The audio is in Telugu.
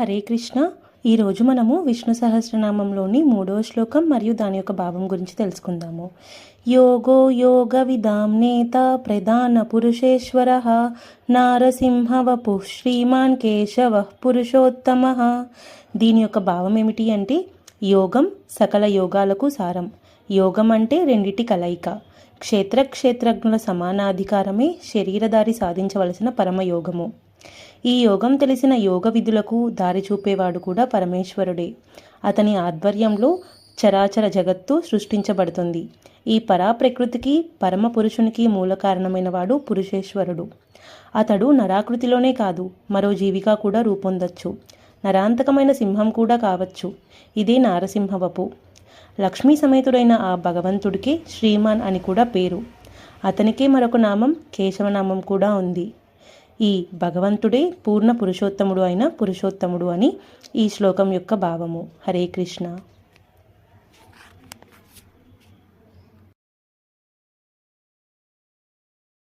హరే కృష్ణ. ఈరోజు మనము విష్ణు సహస్రనామంలోని మూడో శ్లోకం మరియు దాని యొక్క భావం గురించి తెలుసుకుందాము. యోగో యోగ విదాం నేత ప్రధాన పురుషేశ్వర. నారసింహవపు శ్రీమాన్ కేశవ పురుషోత్తమ. దీని యొక్క భావం ఏమిటి అంటే యోగం సకల యోగాలకు సారం. యోగం అంటే రెండిటి కలయిక. క్షేత్ర క్షేత్రజ్ఞుల సమానాధికారమే శరీరధారి సాధించవలసిన పరమయోగము. ఈ యోగం తెలిసిన యోగ విధులకు దారి చూపేవాడు కూడా పరమేశ్వరుడే. అతని ఆధ్వర్యంలో చరాచర జగత్తు సృష్టించబడుతుంది. ఈ పరాప్రకృతికి పరమ పురుషునికి మూల కారణమైన వాడు పురుషేశ్వరుడు. అతడు నరాకృతిలోనే కాదు మరో జీవిగా కూడా రూపొందొచ్చు. నరాంతకమైన సింహం కూడా కావచ్చు. ఇదే నారసింహవపు. లక్ష్మీ సమేతుడైన ఆ భగవంతుడికి శ్రీమాన్ అని కూడా పేరు. అతనికే మరొక నామం కేశవనామం కూడా ఉంది. ఈ భగవంతుడే పూర్ణ పురుషోత్తముడు అయిన పురుషోత్తముడు అని ఈ శ్లోకం యొక్క భావము. హరే కృష్ణ.